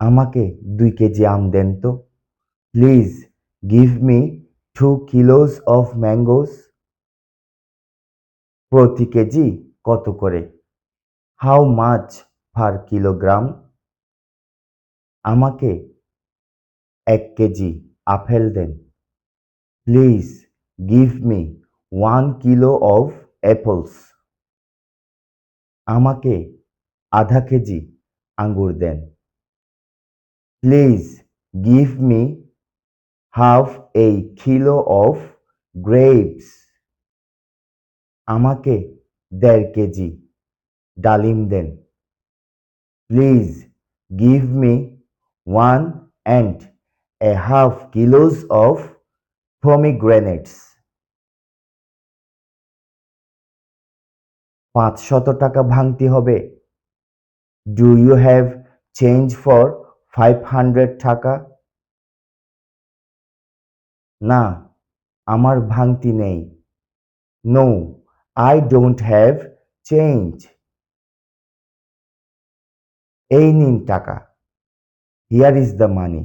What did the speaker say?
আমাকে দুই কেজি আম দেন তো। Please give me two kilos of mangoes প্রতি কেজি কত করে? হাউ মাচ পার কিলোগ্রাম আমাকে এক KG apple then. Please give me one kilo of apples আমাকে আধা কেজি আঙ্গুর দেন। Please give me half a kilo of grapes আমাকে দেড় কেজি ডালিম দেন। Please give me one and a half kilos of pomegranates পাঁচশত টাকা ভাঙতি হবে। Do you have change for five hundred টাকা? না, আমার ভাঙতি নেই। No I don't have change এই নিন টাকা। Here is the money